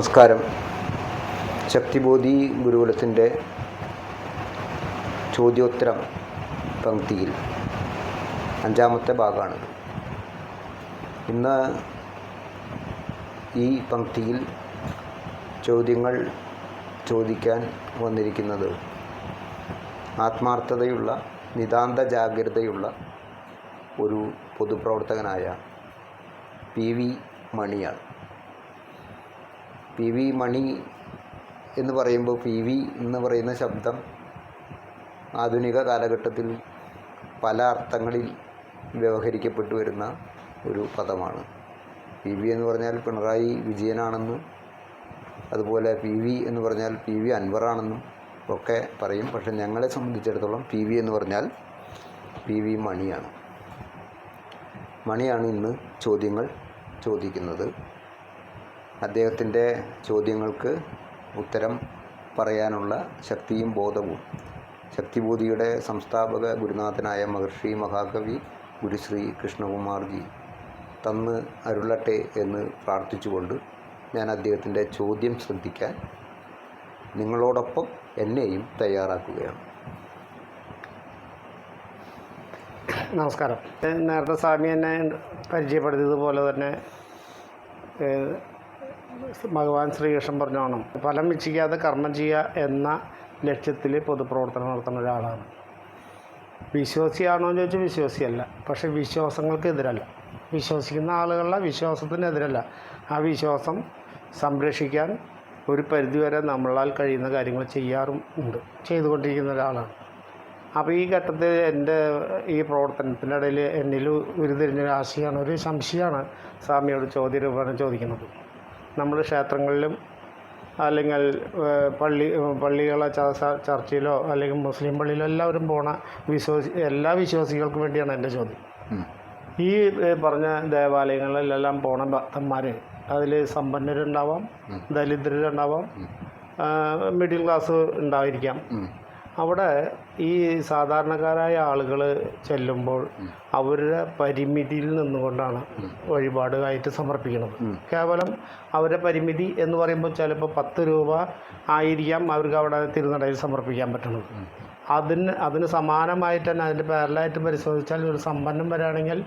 നമസ്കാരം. ശക്തിബോധി ഗുരുകുലത്തിന്റെ ചോദ്യോത്തരം പങ്ക്തിയിൽ അഞ്ചാമത്തെ ഭാഗമാണ്. ഇന്ന് ഈ പങ്ക്തിയിൽ ചോദ്യങ്ങൾ ചോദിക്കാൻ വന്നിരിക്കുന്നത് ആത്മാർത്ഥതയുള്ള നിതാന്ത ജാഗ്രതയുള്ള ഒരു പൊതുപ്രവർത്തകനായ പി വി മണിയാണ്. പി വി മണി എന്ന് പറയുമ്പോൾ പി വി എന്ന് പറയുന്ന ശബ്ദം ആധുനിക കാലഘട്ടത്തിൽ പല അർത്ഥങ്ങളിൽ വ്യവഹരിക്കപ്പെട്ടു വരുന്ന ഒരു പദമാണ്. പി വി എന്ന് പറഞ്ഞാൽ പിണറായി വിജയനാണെന്നും അതുപോലെ പി വി എന്ന് പറഞ്ഞാൽ പി വി അൻവറാണെന്നും ഒക്കെ പറയും. പക്ഷെ ഞങ്ങളെ സംബന്ധിച്ചിടത്തോളം പി വി എന്ന് പറഞ്ഞാൽ പി വി മണിയാണ് മണിയാണ് ഇന്ന് ചോദ്യങ്ങൾ ചോദിക്കുന്നത്. അദ്ദേഹത്തിന്റെ ചോദ്യങ്ങൾക്ക് ഉത്തരം പറയാനുള്ള ശക്തിയും ബോധവും. ശക്തിബോധിയുടെ സംസ്ഥാപക ഗുരുനാഥനായ മഹർഷി മഹാകവി ഗുരുശ്രീ കൃഷ്ണകുമാർജി തന്ന് അരുളട്ടെ എന്ന് പ്രാർത്ഥിച്ചുകൊണ്ട് ഞാൻ അദ്ദേഹത്തിന്റെ ചോദ്യം ശ്രദ്ധിക്കാൻ നിങ്ങളോടൊപ്പം എന്നെയും തയ്യാറാക്കുകയാണ്. നമസ്കാരം. നേരത്തെ സ്വാമി എന്നെ പരിചയപ്പെടുത്തിയതുപോലെ തന്നെ ഭഗവാൻ ശ്രീകൃഷ്ണൻ പറഞ്ഞാണ് ഫലം ഇച്ഛിക്കാതെ കർമ്മം ചെയ്യുക എന്ന ലക്ഷ്യത്തിൽ പൊതുപ്രവർത്തനം നടത്തുന്ന ഒരാളാണ്. വിശ്വാസിയാണോ എന്ന് ചോദിച്ചാൽ വിശ്വാസിയല്ല. പക്ഷേ വിശ്വാസങ്ങൾക്കെതിരല്ല. വിശ്വസിക്കുന്ന ആളുകളുടെ വിശ്വാസത്തിനെതിരല്ല. ആ വിശ്വാസം സംരക്ഷിക്കാൻ ഒരു പരിധിവരെ നമ്മളാൽ കഴിയുന്ന കാര്യങ്ങൾ ചെയ്യാറും ഉണ്ട്. ചെയ്തുകൊണ്ടിരിക്കുന്ന ഒരാളാണ്. അപ്പോൾ ഈ ഘട്ടത്തിൽ എന്റെ ഈ പ്രവർത്തനത്തിന്റെ ഇടയിൽ എന്നിൽ ഉരുതിരിഞ്ഞൊരാശയാണ് ഒരു സംശയമാണ് സ്വാമിയോട് ചോദ്യ രൂപമാണ് ചോദിക്കുന്നത്. നമ്മൾ ക്ഷേത്രങ്ങളിലും അല്ലെങ്കിൽ പള്ളി പള്ളികളോ ചർച്ചിലോ അല്ലെങ്കിൽ മുസ്ലിം പള്ളിയിലോ എല്ലാവരും പോണ വിശ്വാസി എല്ലാ വിശ്വാസികൾക്കും വേണ്ടിയാണ് എന്റെ ചോദ്യം. ഈ പറഞ്ഞ ദേവാലയങ്ങളിലെല്ലാം പോണ ഭക്തന്മാർ അതിൽ സമ്പന്നരുണ്ടാവാം ദരിദ്രരുണ്ടാവാം മിഡിൽ ക്ലാസ് ഉണ്ടായിരിക്കാം. അവിടെ ഈ സാധാരണക്കാരായ ആളുകൾ ചെല്ലുമ്പോൾ അവരുടെ പരിമിതിയിൽ നിന്നുകൊണ്ടാണ് വഴിപാട് ആയിട്ട് സമർപ്പിക്കുന്നത്. കേവലം അവരുടെ പരിമിതി എന്ന് പറയുമ്പോൾ ചിലപ്പോൾ പത്ത് രൂപ ആയിരിക്കാം അവർക്ക് അവിടെ തിരുനടയിൽ സമർപ്പിക്കാൻ പറ്റുന്നത്. അതിന് അതിന് സമാനമായിട്ട് തന്നെ അതിന്റെ പാരലായിട്ട് പരിശോധിച്ചാൽ ഒരു സമ്പന്നം വരാണെങ്കിൽ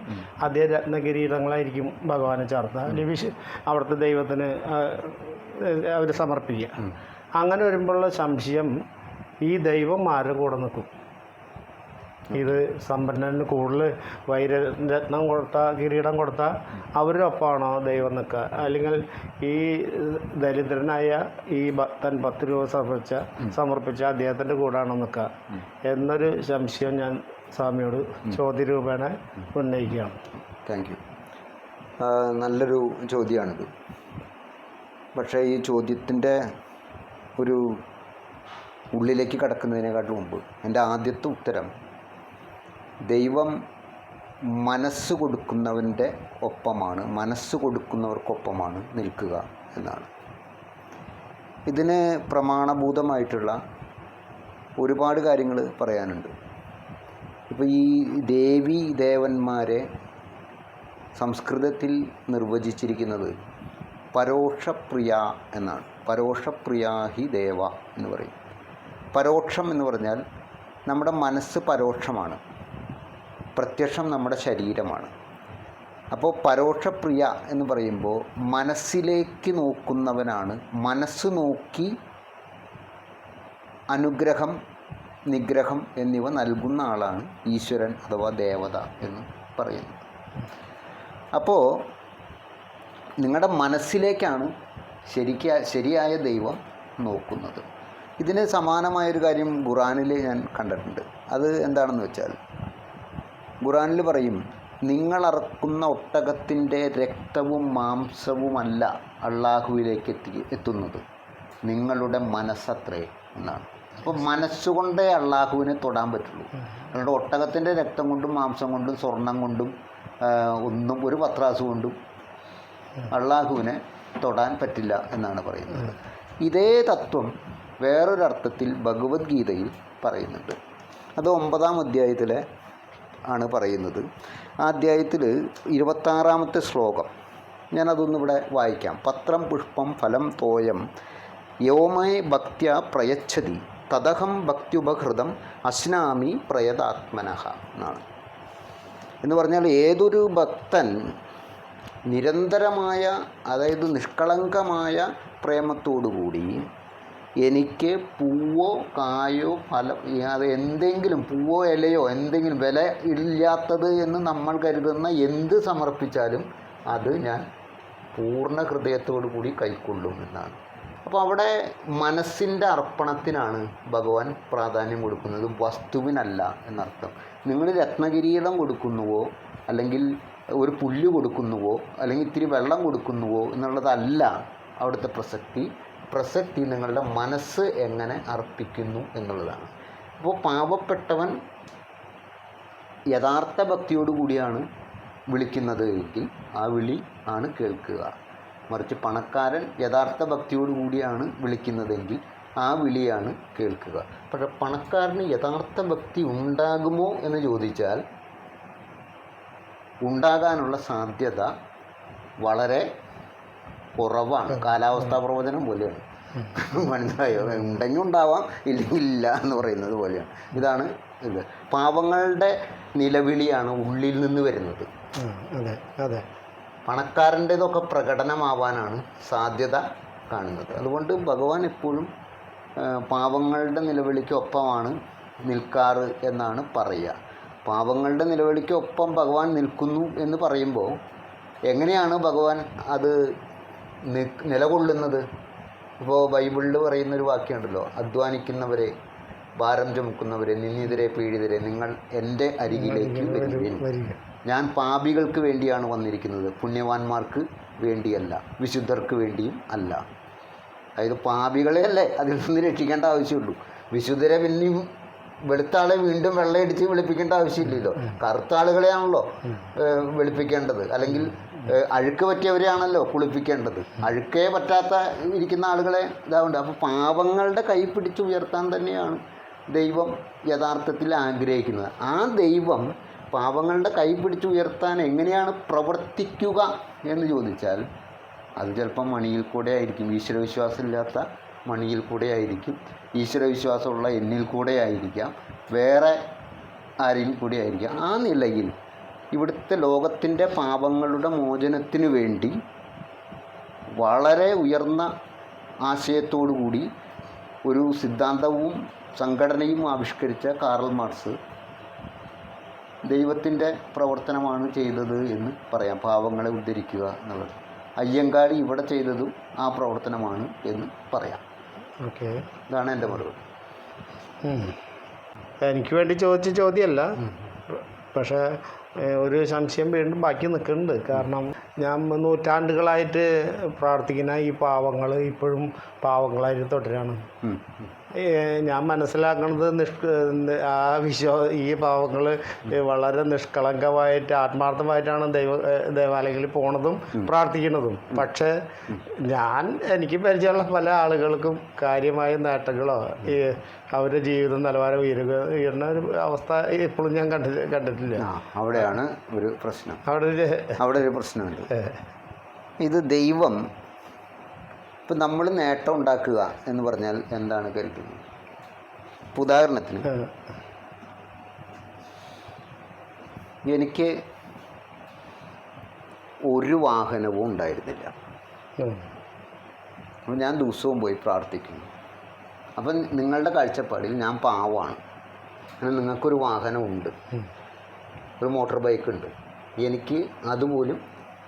അതേ രത്നകിരീടങ്ങളായിരിക്കും ഭഗവാനെ ചേർത്ത്. അല്ലെങ്കിൽ വിശ് അവിടുത്തെ ദൈവത്തിന് അവർ സമർപ്പിക്കുക. അങ്ങനെ വരുമ്പോഴുള്ള സംശയം ഈ ദൈവം ആരും കൂടെ നിൽക്കും? ഇത് സമ്പന്നന് കൂടുതൽ വൈരരത്നം കൊടുത്ത കിരീടം കൊടുത്ത അവരൊപ്പമാണോ ദൈവം നിൽക്കുക? അല്ലെങ്കിൽ ഈ ദരിദ്രനായ ഈ ഭക്തൻ പത്ത് രൂപ സമർപ്പിച്ച സമർപ്പിച്ച അദ്ദേഹത്തിന്റെ കൂടാണോ നിൽക്കുക? എന്നൊരു സംശയം ഞാൻ സ്വാമിയോട് ചോദ്യരൂപേണ ഉന്നയിക്കുകയാണ്. താങ്ക് യു നല്ലൊരു ചോദ്യമാണിത്. പക്ഷേ ഈ ചോദ്യത്തിന്റെ ഒരു ഉള്ളിലേക്ക് കടക്കുന്നതിനെക്കാട്ടും മുമ്പ് എന്റെ ആദ്യത്തെ ഉത്തരം ദൈവം മനസ്സ് കൊടുക്കുന്നവന്റെ ഒപ്പമാണ് മനസ്സ് കൊടുക്കുന്നവർക്കൊപ്പമാണ് നിൽക്കുക എന്നാണ്. ഇതിന് പ്രമാണഭൂതമായിട്ടുള്ള ഒരുപാട് കാര്യങ്ങൾ പറയാനുണ്ട്. ഇപ്പോൾ ഈ ദേവി ദേവന്മാരെ സംസ്കൃതത്തിൽ നിർവചിച്ചിരിക്കുന്നത് പരോക്ഷപ്രിയ എന്നാണ്. പരോക്ഷപ്രിയാഹി ദേവ എന്ന് പറയും. പരോക്ഷം എന്ന് പറഞ്ഞാൽ നമ്മുടെ മനസ്സ് പരോക്ഷമാണ്. പ്രത്യക്ഷം നമ്മുടെ ശരീരമാണ്. അപ്പോൾ പരോക്ഷപ്രിയ എന്ന് പറയുമ്പോൾ മനസ്സിലേക്ക് നോക്കുന്നവനാണ്. മനസ്സ് നോക്കി അനുഗ്രഹം നിഗ്രഹം എന്നിവ നൽകുന്ന ആളാണ് ഈശ്വരൻ അഥവാ ദേവത എന്ന് പറയുന്നത്. അപ്പോൾ നിങ്ങളുടെ മനസ്സിലേക്കാണ് ശരിക്ക ശരിയായ ദൈവം നോക്കുന്നത്. ഇതിന് സമാനമായൊരു കാര്യം ഖുറാനിൽ ഞാൻ കണ്ടിട്ടുണ്ട്. അത് എന്താണെന്ന് വെച്ചാൽ ഖുറാനിൽ പറയും നിങ്ങളറക്കുന്ന ഒട്ടകത്തിന്റെ രക്തവും മാംസവുമല്ല അള്ളാഹുവിലേക്ക് എത്തി എത്തുന്നത്. നിങ്ങളുടെ മനസ്സത്രേ എന്നാണ്. അപ്പോൾ മനസ്സുകൊണ്ടേ അള്ളാഹുവിനെ തൊടാൻ പറ്റുള്ളൂ. അല്ലാണ്ട് ഒട്ടകത്തിന്റെ രക്തം കൊണ്ടും മാംസം കൊണ്ടും സ്വർണം കൊണ്ടും ഒന്നും ഒരു പത്രാസ് കൊണ്ടും അള്ളാഹുവിനെ തൊടാൻ പറ്റില്ല എന്നാണ് പറയുന്നത്. ഇതേ തത്വം വേറൊരർത്ഥത്തിൽ ഭഗവത്ഗീതയിൽ പറയുന്നുണ്ട്. അത് ഒമ്പതാം അധ്യായത്തിലെ ആണ് പറയുന്നത്. ആ അധ്യായത്തിൽ ഇരുപത്താറാമത്തെ ശ്ലോകം. ഞാനതൊന്നിവിടെ വായിക്കാം. പത്രം പുഷ്പം ഫലം തോയം യോമേ ഭക്ത്യ പ്രയച്ഛതി തദഹം ഭക്ത്യുപഹൃതം അശ്നാമി പ്രയതാത്മനഹ എന്നാണ്. എന്ന് പറഞ്ഞാൽ ഏതൊരു ഭക്തൻ നിരന്തരമായ അതായത് നിഷ്കളങ്കമായ പ്രേമത്തോടുകൂടി എനിക്ക് പൂവോ കായോ ഫലം അത് എന്തെങ്കിലും പൂവോ ഇലയോ എന്തെങ്കിലും വില ഇല്ലാത്തത് എന്ന് നമ്മൾ കരുതുന്ന എന്ത് സമർപ്പിച്ചാലും അത് ഞാൻ പൂർണ ഹൃദയത്തോടു കൂടി കൈക്കൊള്ളും എന്നാണ്. അപ്പോൾ അവിടെ മനസ്സിന്റെ അർപ്പണത്തിനാണ് ഭഗവാൻ പ്രാധാന്യം കൊടുക്കുന്നത്. വസ്തുവിനല്ല എന്നർത്ഥം. നിങ്ങൾ രത്നകിരീടം കൊടുക്കുന്നുവോ അല്ലെങ്കിൽ ഒരു പുല്ല് കൊടുക്കുന്നുവോ അല്ലെങ്കിൽ ഇത്തിരി വെള്ളം കൊടുക്കുന്നുവോ എന്നുള്ളതല്ല അവിടുത്തെ പ്രസക്തി. പ്രസക്തി നിങ്ങളുടെ മനസ്സ് എങ്ങനെ അർപ്പിക്കുന്നു എന്നുള്ളതാണ്. അപ്പോൾ പാവപ്പെട്ടവൻ യഥാർത്ഥ ഭക്തിയോടുകൂടിയാണ് വിളിക്കുന്നത് എങ്കിൽ ആ വിളി ആണ് കേൾക്കുക. മറിച്ച് പണക്കാരൻ യഥാർത്ഥ ഭക്തിയോടുകൂടിയാണ് വിളിക്കുന്നതെങ്കിൽ ആ വിളിയാണ് കേൾക്കുക. പക്ഷെ പണക്കാരന് യഥാർത്ഥ ഭക്തി ഉണ്ടാകുമോ എന്ന് ചോദിച്ചാൽ ഉണ്ടാകാനുള്ള സാധ്യത വളരെ കുറവാണ്. കാലാവസ്ഥാ പ്രവചനം പോലെയാണ്. മനസ്സിലായോ? ഉണ്ടെങ്കിൽ ഉണ്ടാവാം ഇല്ലെങ്കിൽ ഇല്ല എന്ന് പറയുന്നത് പോലെയാണ്. ഇതാണ് ഇത്. പാവങ്ങളുടെ നിലവിളിയാണ് ഉള്ളിൽ നിന്ന് വരുന്നത്. അതെ അതെ. പണക്കാരന്റെതൊക്കെ പ്രകടനമാവാനാണ് സാധ്യത കാണുന്നത്. അതുകൊണ്ട് ഭഗവാൻ എപ്പോഴും പാവങ്ങളുടെ നിലവിളിക്കൊപ്പമാണ് നിൽക്കാറ് എന്നാണ് പറയുക. പാവങ്ങളുടെ നിലവിളിക്കൊപ്പം ഭഗവാൻ നിൽക്കുന്നു എന്ന് പറയുമ്പോൾ എങ്ങനെയാണ് ഭഗവാൻ അത് നിലകൊള്ളുന്നത്. ഇപ്പോൾ ബൈബിളിൽ പറയുന്നൊരു വാക്യമുണ്ടല്ലോ അധ്വാനിക്കുന്നവരെ ഭാരം ചുമക്കുന്നവരെ നിന്നിതരെ പീഡിതരെ നിങ്ങൾ എന്റെ അരികിലേക്ക് വരുവിൻ. ഞാൻ പാപികൾക്ക് വേണ്ടിയാണ് വന്നിരിക്കുന്നത് പുണ്യവാന്മാർക്ക് വേണ്ടിയല്ല വിശുദ്ധർക്ക് വേണ്ടിയും അല്ല. അതായത് പാപികളെ അല്ലേ അതിൽ നിന്ന് രക്ഷിക്കേണ്ട ആവശ്യമുള്ളൂ. വിശുദ്ധരെ പിന്നെയും വെളുത്ത ആളെ വീണ്ടും വെള്ളയടിച്ച് വെളുപ്പിക്കേണ്ട ആവശ്യമില്ലല്ലോ. കറുത്ത ആളുകളെയാണല്ലോ ഏഹ്, വെളുപ്പിക്കേണ്ടത്. അല്ലെങ്കിൽ അഴുക്ക് പറ്റിയവരെയാണല്ലോ കുളിപ്പിക്കേണ്ടത്. അഴുക്കേ പറ്റാത്ത ഇരിക്കുന്ന ആളുകളെ ഇതാവുണ്ട്. അപ്പോൾ പാവങ്ങളുടെ കൈ പിടിച്ച് ഉയർത്താൻ തന്നെയാണ് ദൈവം യഥാർത്ഥത്തിൽ ആഗ്രഹിക്കുന്നത്. ആ ദൈവം പാവങ്ങളുടെ കൈ പിടിച്ച് ഉയർത്താൻ എങ്ങനെയാണ് പ്രവർത്തിക്കുക എന്ന് ചോദിച്ചാൽ അത് ചിലപ്പം മണിയിൽ കൂടെ ആയിരിക്കും. ഈശ്വരവിശ്വാസമില്ലാത്ത മണിയിൽ കൂടെ ആയിരിക്കും. ഈശ്വരവിശ്വാസമുള്ള എന്നിൽ കൂടെ ആയിരിക്കാം. വേറെ ആരെയും കൂടെ ആയിരിക്കാം. ആ നിലയിൽ ഇവിടുത്തെ ലോകത്തിന്റെ പാപങ്ങളുടെ മോചനത്തിനു വേണ്ടി വളരെ ഉയർന്ന ആശയത്തോടു കൂടി ഒരു സിദ്ധാന്തവും സംഘടനയും ആവിഷ്കരിച്ച കാറൽ മാർക്സ് ദൈവത്തിന്റെ പ്രവർത്തനമാണ് ചെയ്തത് എന്ന് പറയാം. പാവങ്ങളെ ഉദ്ധരിക്കുക എന്നുള്ളത്. അയ്യങ്കാളി ഇവിടെ ചെയ്തതും ആ പ്രവർത്തനമാണ് എന്ന് പറയാം. ഓക്കെ. ഇതാണ് എന്റെ മറുപടി. എനിക്ക് വേണ്ടി ചോദിച്ച ചോദ്യമല്ല. പക്ഷേ ഒരു സംശയം വീണ്ടും ബാക്കി നിൽക്കുന്നുണ്ട്. കാരണം ഞാൻ നൂറ്റാണ്ടുകളായിട്ട് പ്രാർത്ഥിക്കുന്ന ഈ പാവങ്ങൾ ഇപ്പോഴും പാവങ്ങളായിട്ട് തുടരാണ്. ഞാൻ മനസ്സിലാക്കുന്നത് നിഷ്ക ആ വിശ്വാ ഈ പാവങ്ങൾ വളരെ നിഷ്കളങ്കമായിട്ട് ആത്മാർത്ഥമായിട്ടാണ് ദൈവ ദേവാലയങ്ങളിൽ പോണതും പ്രാർത്ഥിക്കുന്നതും. പക്ഷേ ഞാൻ എനിക്ക് പരിചയമുള്ള പല ആളുകൾക്കും കാര്യമായ നേട്ടങ്ങളോ ഈ അവരുടെ ജീവിത നിലവാരം ഉയരുക ഉയരുന്ന ഒരു അവസ്ഥ ഇപ്പോഴും ഞാൻ കണ്ടിട്ട് കണ്ടിട്ടില്ല. ആ അവിടെയാണ് ഒരു പ്രശ്നം. അവിടെ ഒരു അവിടെ ഒരു പ്രശ്നമുണ്ട്. ഇത് ദൈവം ഇപ്പം നമ്മൾ നേട്ടം ഉണ്ടാക്കുക എന്ന് പറഞ്ഞാൽ എന്താണ് കരുതുന്നത്? ഇപ്പം ഉദാഹരണത്തിന് എനിക്ക് ഒരു വാഹനവും ഉണ്ടായിരുന്നില്ല. അപ്പം ഞാൻ ദിവസവും പോയി പ്രാർത്ഥിക്കുന്നു. അപ്പം നിങ്ങളുടെ കാഴ്ചപ്പാടിൽ ഞാൻ പാവമാണ് അങ്ങനെ നിങ്ങൾക്കൊരു വാഹനമുണ്ട്. ഒരു മോട്ടോർ ബൈക്ക് ഉണ്ട്. എനിക്ക് അതുപോലും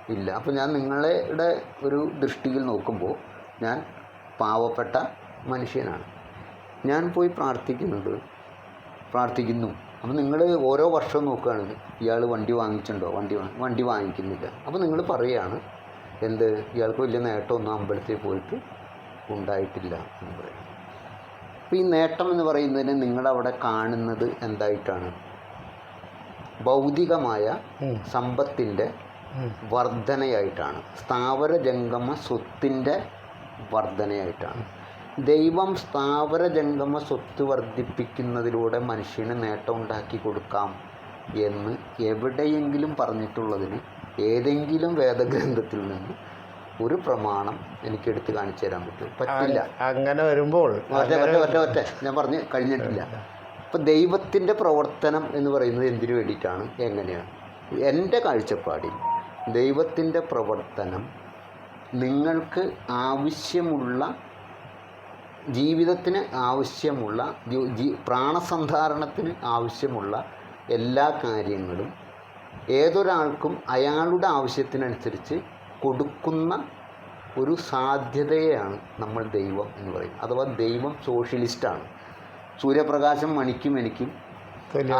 ഇല്ല. അപ്പോൾ ഞാൻ നിങ്ങളുടെ ഒരു ദൃഷ്ടിയിൽ നോക്കുമ്പോൾ ഞാൻ പാവപ്പെട്ട മനുഷ്യനാണ്. ഞാൻ പോയി പ്രാർത്ഥിക്കുന്നുണ്ട്. പ്രാർത്ഥിക്കുന്നു. അപ്പോൾ നിങ്ങൾ ഓരോ വർഷവും നോക്കുകയാണ് ഇയാൾ വണ്ടി വാങ്ങിച്ചിട്ടുണ്ടോ? വണ്ടി വണ്ടി വാങ്ങിക്കുന്നില്ല. അപ്പോൾ നിങ്ങൾ പറയുകയാണ് എന്ത്? ഇയാൾക്ക് വലിയ നേട്ടമൊന്നും അമ്പലത്തിൽ പോയിട്ട് ഉണ്ടായിട്ടില്ല എന്ന് പറയും അപ്പോൾ ഈ നേട്ടം എന്ന് പറയുന്നതിന് നിങ്ങളവിടെ കാണുന്നത് എന്തായിട്ടാണ്? ഭൗതികമായ സമ്പത്തിന്റെ വർധനയായിട്ടാണ് സ്ഥാവര ജംഗമ സ്വത്തിന്റെ വർധനയായിട്ടാണ്. ദൈവം സ്ഥാവര ജംഗമ സ്വത്ത് വർദ്ധിപ്പിക്കുന്നതിലൂടെ മനുഷ്യന് നേട്ടം ഉണ്ടാക്കി കൊടുക്കാം എന്ന് എവിടെയെങ്കിലും പറഞ്ഞിട്ടുള്ളതിന് ഏതെങ്കിലും വേദഗ്രന്ഥത്തിൽ നിന്ന് ഒരു പ്രമാണം എനിക്ക് എടുത്ത് കാണിച്ചു തരാൻ പറ്റും. പറ്റില്ല. അങ്ങനെ വരുമ്പോൾ ഒറ്റ ഒറ്റ ഒറ്റ ഞാൻ പറഞ്ഞ് കഴിഞ്ഞിട്ടില്ല. അപ്പം ദൈവത്തിന്റെ പ്രവർത്തനം എന്ന് പറയുന്നത് എന്തിനു വേണ്ടിയിട്ടാണ്? എങ്ങനെയാണ്? എന്റെ കാഴ്ചപ്പാടിൽ ദൈവത്തിന്റെ പ്രവർത്തനം നിങ്ങൾക്ക് ആവശ്യമുള്ള ജീവിതത്തിന് ആവശ്യമുള്ള പ്രാണസന്ധാരണത്തിന് ആവശ്യമുള്ള എല്ലാ കാര്യങ്ങളും ഏതൊരാൾക്കും അയാളുടെ ആവശ്യത്തിനനുസരിച്ച് കൊടുക്കുന്ന ഒരു സാധ്യതയാണ് നമ്മൾ ദൈവം എന്ന് പറയുന്നത്. അഥവാ ദൈവം സോഷ്യലിസ്റ്റാണ്. സൂര്യപ്രകാശം മണിക്കും എനിക്കും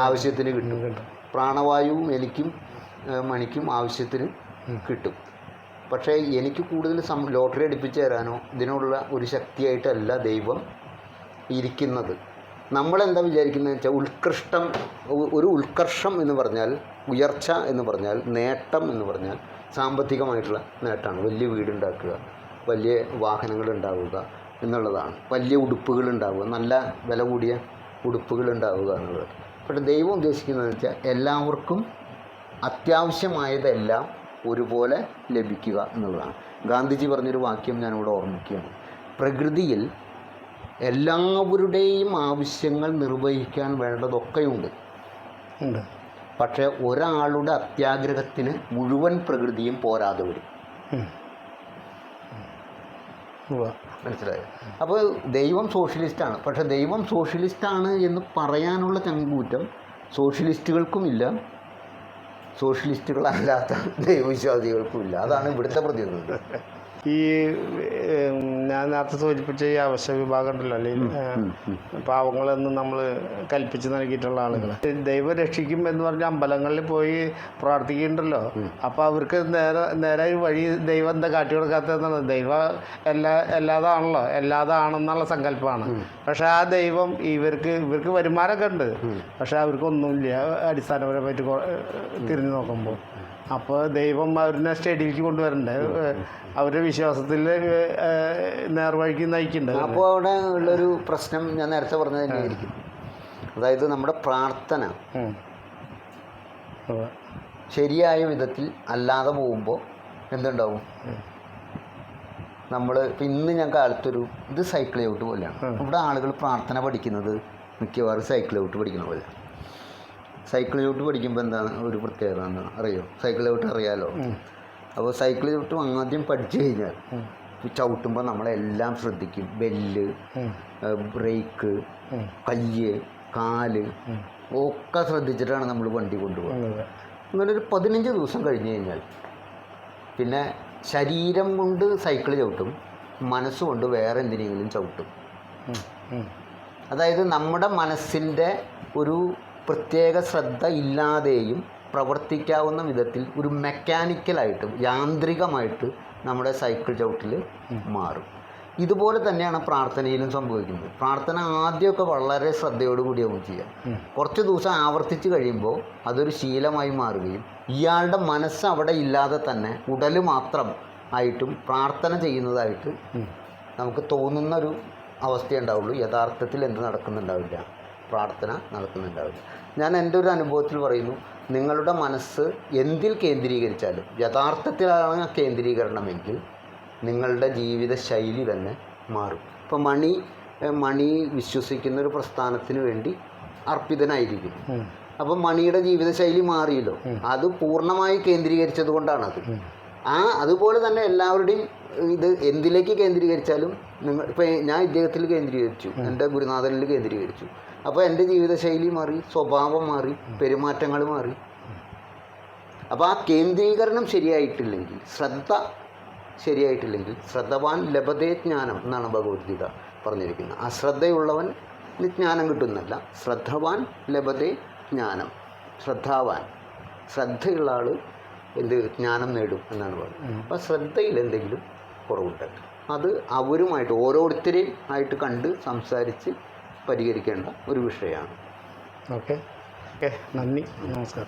ആവശ്യത്തിന് കിട്ടും. പ്രാണവായുവും എനിക്കും മണിക്കും ആവശ്യത്തിന് കിട്ടും. പക്ഷേ എനിക്ക് കൂടുതൽ സം ലോട്ടറി അടുപ്പിച്ച് തരാനോ ഇതിനുള്ള ഒരു ശക്തിയായിട്ടല്ല ദൈവം ഇരിക്കുന്നത്. നമ്മളെന്താ വിചാരിക്കുന്നത് വെച്ചാൽ ഉത്കൃഷ്ടം ഒരു ഉത്കർഷം എന്ന് പറഞ്ഞാൽ ഉയർച്ച എന്ന് പറഞ്ഞാൽ നേട്ടം എന്ന് പറഞ്ഞാൽ സാമ്പത്തികമായിട്ടുള്ള നേട്ടമാണ്. വലിയ വീടുണ്ടാക്കുക വലിയ വാഹനങ്ങൾ ഉണ്ടാവുക എന്നുള്ളതാണ്. വലിയ ഉടുപ്പുകൾ ഉണ്ടാവുക നല്ല വില കൂടിയ ഉടുപ്പുകൾ ഉണ്ടാവുക എന്നുള്ളത്. പക്ഷേ ദൈവം ഉദ്ദേശിക്കുന്നത് വെച്ചാൽ എല്ലാവർക്കും അത്യാവശ്യമായതെല്ലാം ഒരുപോലെ ലഭിക്കുക എന്നുള്ളതാണ്. ഗാന്ധിജി പറഞ്ഞൊരു വാക്യം ഞാനിവിടെ ഓർമ്മിക്കുകയാണ്. പ്രകൃതിയിൽ എല്ലാവരുടെയും ആവശ്യങ്ങൾ നിർവഹിക്കാൻ വേണ്ടതൊക്കെയുണ്ട്. ഉണ്ട്. പക്ഷേ ഒരാളുടെ അത്യാഗ്രഹത്തിന് മുഴുവൻ പ്രകൃതിയും പോരാതെ വരും. മനസ്സിലായോ? അപ്പോൾ ദൈവം സോഷ്യലിസ്റ്റാണ്. പക്ഷേ ദൈവം സോഷ്യലിസ്റ്റാണ് എന്ന് പറയാനുള്ള ചങ്കൂറ്റം സോഷ്യലിസ്റ്റുകൾക്കുമില്ല സോഷ്യലിസ്റ്റുകളല്ലാത്ത ദൈവവിശ്വാസികൾക്കുമില്ല അതാണ് ഇവിടുത്തെ പ്രതിനിധി. ഈ ഞാൻ നേരത്തെ സൂചിപ്പിച്ച ഈ അവശ്യ വിഭാഗം ഉണ്ടല്ലോ അല്ലെങ്കിൽ പാവങ്ങളെന്ന് നമ്മൾ കൽപ്പിച്ച് നൽകിയിട്ടുള്ള ആളുകൾ ദൈവം രക്ഷിക്കും എന്ന് പറഞ്ഞ അമ്പലങ്ങളിൽ പോയി പ്രാർത്ഥിക്കുന്നുണ്ടല്ലോ. അപ്പോൾ അവർക്ക് നേരെ നേരെ ഈ വഴി ദൈവം എന്താ കാട്ടി കൊടുക്കാത്തതെന്നാണ് ദൈവം എല്ലാ എല്ലാതാണല്ലോ എല്ലാതാണെന്നുള്ള സങ്കല്പമാണ്. പക്ഷെ ആ ദൈവം ഇവർക്ക് ഇവർക്ക് വരുമാനമൊക്കെ ഉണ്ട്. പക്ഷെ അവർക്കൊന്നുമില്ല. അടിസ്ഥാനപരമായിട്ട് തിരിഞ്ഞു നോക്കുമ്പോൾ. അപ്പോൾ ദൈവം അവരിനെ സ്റ്റേഡിയിലേക്ക് കൊണ്ടുവരണ്ടേ. അവരുടെ വിശ്വാസത്തിൽ നേർവഴിക്ക് നയിക്കണ്ടേ അപ്പോൾ അവിടെ ഉള്ളൊരു പ്രശ്നം ഞാൻ നേരത്തെ പറഞ്ഞത് തന്നെയായിരിക്കും അതായത് നമ്മുടെ പ്രാർത്ഥന ശരിയായ വിധത്തിൽ അല്ലാതെ പോകുമ്പോൾ എന്തുണ്ടാവും? നമ്മൾ ഇപ്പം ഇന്ന് ഞാൻ കാലത്തൊരു ഇത് സൈക്കിൾ ഔട്ട് പോലെയാണ്. ഇവിടെ ആളുകൾ പ്രാർത്ഥന പഠിക്കുന്നത് മിക്കവാറും സൈക്കിൾ ഔട്ട് പഠിക്കുന്ന പോലെ സൈക്കിൾ ചവിട്ട് പഠിക്കുമ്പോൾ എന്താണ്? ഒരു പ്രത്യേകത എന്ന് അറിയോ? സൈക്കിൾ ചവിട്ട് അറിയാലോ? അപ്പോൾ സൈക്കിൾ ചവിട്ട് ആദ്യം പഠിച്ചു കഴിഞ്ഞാൽ ചവിട്ടുമ്പോൾ നമ്മളെല്ലാം ശ്രദ്ധിക്കും. Bell brake. കയ്യ് കാൽ ഒക്കെ ശ്രദ്ധിച്ചിട്ടാണ് നമ്മൾ വണ്ടി കൊണ്ടുപോകുന്നത്. അങ്ങനെ ഒരു പതിനഞ്ച് ദിവസം കഴിഞ്ഞ് കഴിഞ്ഞാൽ പിന്നെ ശരീരം കൊണ്ട് സൈക്കിൾ ചവിട്ടും മനസ്സുകൊണ്ട് വേറെ എന്തിനെങ്കിലും ചവിട്ടും. അതായത് നമ്മുടെ മനസ്സിന്റെ ഒരു പ്രത്യേക ശ്രദ്ധ ഇല്ലാതെയും പ്രവർത്തിക്കാവുന്ന വിധത്തിൽ ഒരു മെക്കാനിക്കലായിട്ട് യാന്ത്രികമായിട്ട് നമ്മുടെ സൈക്കിൾ ചവിട്ടിൽ മാറും. ഇതുപോലെ തന്നെയാണ് പ്രാർത്ഥനയിലും സംഭവിക്കുന്നത്. പ്രാർത്ഥന ആദ്യമൊക്കെ വളരെ ശ്രദ്ധയോടുകൂടിയാവും ചെയ്യുക കുറച്ച് ദിവസം ആവർത്തിച്ച് കഴിയുമ്പോൾ അതൊരു ശീലമായി മാറുകയും ഇയാളുടെ മനസ്സ് അവിടെ ഇല്ലാതെ തന്നെ ഉടൽ മാത്രം ആയിട്ടും പ്രാർത്ഥന ചെയ്യുന്നതായിട്ട് നമുക്ക് തോന്നുന്ന ഒരു അവസ്ഥയണ്ടാവുള്ളൂ യഥാർത്ഥത്തിൽ എന്ത് നടക്കുന്നുണ്ടാവില്ല. പ്രാർത്ഥന നടക്കുന്നുണ്ടാവില്ല ഞാൻ എന്റെ ഒരു അനുഭവത്തിൽ പറയുന്നു നിങ്ങളുടെ മനസ്സ് എന്തിൽ കേന്ദ്രീകരിച്ചാലും യഥാർത്ഥത്തിലാണ് കേന്ദ്രീകരണമെങ്കിൽ നിങ്ങളുടെ ജീവിത ശൈലി തന്നെ മാറും. ഇപ്പോൾ മണി മണി വിശ്വസിക്കുന്ന ഒരു പ്രസ്ഥാനത്തിന് വേണ്ടി അർപ്പിതനായിരിക്കും. അപ്പം മണിയുടെ ജീവിതശൈലി മാറിയല്ലോ. അത് പൂർണമായി കേന്ദ്രീകരിച്ചത് കൊണ്ടാണത് ആ അതുപോലെ തന്നെ എല്ലാവരുടെയും ഇത് എന്തിലേക്ക് കേന്ദ്രീകരിച്ചാലും നിങ്ങൾ ഇപ്പം ഞാൻ ഇദ്ദേഹത്തിൽ കേന്ദ്രീകരിച്ചു. എന്റെ ഗുരുനാഥനിൽ കേന്ദ്രീകരിച്ചു. അപ്പോൾ എന്റെ ജീവിതശൈലി മാറി സ്വഭാവം മാറി പെരുമാറ്റങ്ങൾ മാറി. അപ്പോൾ ആ കേന്ദ്രീകരണം ശരിയായിട്ടില്ലെങ്കിൽ ശ്രദ്ധ ശരിയായിട്ടില്ലെങ്കിൽ ശ്രദ്ധവാൻ ലഭതേ ജ്ഞാനം എന്നാണ് ഭഗവത്ഗീത പറഞ്ഞിരിക്കുന്നത്. അശ്രദ്ധയുള്ളവൻ ജ്ഞാനം കിട്ടുന്നില്ല ശ്രദ്ധവാൻ ലഭതേ ജ്ഞാനം ശ്രദ്ധാവാൻ. ശ്രദ്ധയുള്ള ആൾ എന്ത് ജ്ഞാനം നേടും എന്നാണ് പറയുന്നത്. അപ്പോൾ ശ്രദ്ധയിൽ എന്തെങ്കിലും കുറവുണ്ട് അത് അവരുമായിട്ട് ഓരോരുത്തരെയും ആയിട്ട് കണ്ട് സംസാരിച്ച് പരിഹരിക്കേണ്ട ഒരു വിഷയമാണ്. ഓക്കെ. ഓക്കെ നന്ദി. നമസ്കാരം.